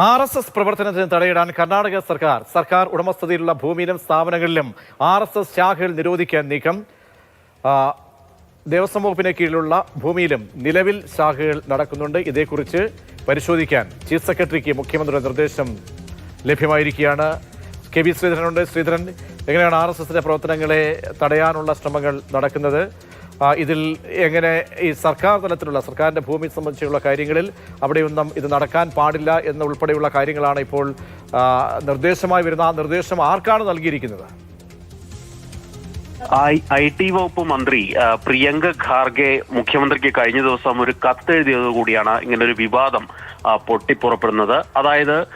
R S S പ്രവർത്തനത്തിന് തടയിടാൻ കർണാടക സർക്കാർ സർക്കാർ ഉടമസ്ഥതയിലുള്ള ഭൂമിയിലും സ്ഥാപനങ്ങളിലും ആർ എസ് എസ് ശാഖകൾ നിരോധിക്കാൻ നീക്കം. ദേവസ്വം വകുപ്പിന് കീഴിലുള്ള ഭൂമിയിലും നിലവിൽ ശാഖകൾ നടക്കുന്നുണ്ട്. ഇതേക്കുറിച്ച് പരിശോധിക്കാൻ ചീഫ് സെക്രട്ടറിക്ക് മുഖ്യമന്ത്രിയുടെ നിർദ്ദേശം ലഭ്യമായിരിക്കുകയാണ്. കെ വി ശ്രീധരനുണ്ട്. ശ്രീധരൻ എങ്ങനെയാണ് ആർ പ്രവർത്തനങ്ങളെ തടയാനുള്ള ശ്രമങ്ങൾ നടക്കുന്നത്? ഇതിൽ എങ്ങനെ ഈ സർക്കാർ തലത്തിലുള്ള സർക്കാരിന്റെ ഭൂമി സംബന്ധിച്ചുള്ള കാര്യങ്ങളിൽ അവിടെയൊന്നും ഇത് നടക്കാൻ പാടില്ല എന്ന ഉൾപ്പെടെയുള്ള കാര്യങ്ങളാണ് ഇപ്പോൾ നിർദ്ദേശമായി വരുന്ന ആ നിർദ്ദേശം ആർക്കാണ് നൽകിയിരിക്കുന്നത്? ഐ- ടി വകുപ്പ് മന്ത്രി പ്രിയങ്ക ഖാർഗെ മുഖ്യമന്ത്രിക്ക് കഴിഞ്ഞ ദിവസം ഒരു കത്തെഴുതിയത് കൂടിയാണ് ഇങ്ങനെ ഒരു വിവാദം പൊട്ടിപ്പുറപ്പെടുന്നത്. അതായത്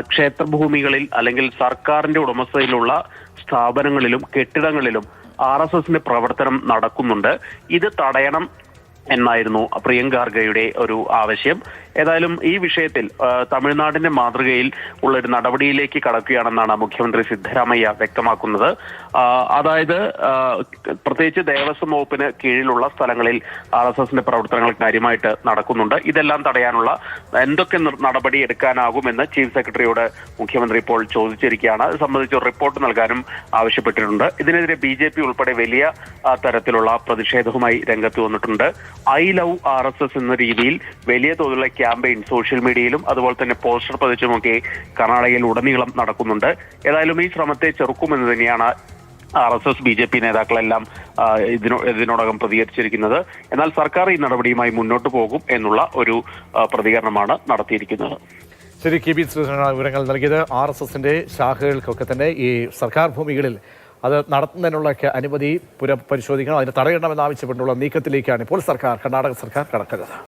ക്ഷേത്രഭൂമികളിൽ അല്ലെങ്കിൽ സർക്കാരിന്റെ ഉടമസ്ഥയിലുള്ള സ്ഥാപനങ്ങളിലും കെട്ടിടങ്ങളിലും ആർ എസ് എസിന്റെ പ്രവർത്തനം നടക്കുന്നുണ്ട്. ഇത് തടയണം എന്നായിരുന്നു പ്രിയങ്ക ഖാർഗയുടെ ഒരു ആവശ്യം. ഏതായാലും ഈ വിഷയത്തിൽ തമിഴ്നാടിന്റെ മാതൃകയിൽ ഉള്ള ഒരു നടപടിയിലേക്ക് കടക്കുകയാണെന്നാണ് മുഖ്യമന്ത്രി സിദ്ധരാമയ്യ വ്യക്തമാക്കുന്നത്. അതായത് പ്രത്യേകിച്ച് ദേവസ്വം വകുപ്പിന് കീഴിലുള്ള സ്ഥലങ്ങളിൽ ആർ എസ് എസിന്റെ പ്രവർത്തനങ്ങൾ കാര്യമായിട്ട് നടക്കുന്നുണ്ട്. ഇതെല്ലാം തടയാനുള്ള എന്തൊക്കെ നടപടി എടുക്കാനാകുമെന്ന് ചീഫ് സെക്രട്ടറിയോട് മുഖ്യമന്ത്രി ഇപ്പോൾ ചോദിച്ചിരിക്കുകയാണ്. ഇത് സംബന്ധിച്ച് റിപ്പോർട്ട് നൽകാനും ആവശ്യപ്പെട്ടിട്ടുണ്ട്. ഇതിനെതിരെ ബി ഉൾപ്പെടെ വലിയ തരത്തിലുള്ള പ്രതിഷേധവുമായി രംഗത്ത് വന്നിട്ടുണ്ട്. I love R S S എന്ന രീതിയിൽ വലിയ തോതിലുള്ള ക്യാമ്പയിൻ സോഷ്യൽ മീഡിയയിലും അതുപോലെ തന്നെ പോസ്റ്റർ പതിച്ചുമൊക്കെ കർണാടകയിൽ ഉടനീളം നടക്കുന്നുണ്ട്. ഏതായാലും ഈ ശ്രമത്തെ ചെറുക്കുമെന്ന് തന്നെയാണ് R S S B J P നേതാക്കളെല്ലാം ഇതിനോ ഇതിനോടകം പ്രതികരിച്ചിരിക്കുന്നത്. എന്നാൽ സർക്കാർ ഈ നടപടിയുമായി മുന്നോട്ട് പോകും എന്നുള്ള ഒരു പ്രതികരണമാണ് നടത്തിയിരിക്കുന്നത്. ശരി കെ ബി വിവരങ്ങൾ നൽകിയത് ആർ എസ് എസിന്റെ ശാഖകൾക്കൊക്കെ തന്നെ ഈ സർക്കാർ ഭൂമികളിൽ അത് നടത്തുന്നതിനുള്ള അനുമതി പുനഃപരിശോധിക്കണം അതിന് തടയണമെന്ന് ആവശ്യപ്പെട്ടുള്ള നീക്കത്തിലേക്കാണ് ഇപ്പോൾ സർക്കാർ കർണാടക സർക്കാർ കടക്കുന്നത്.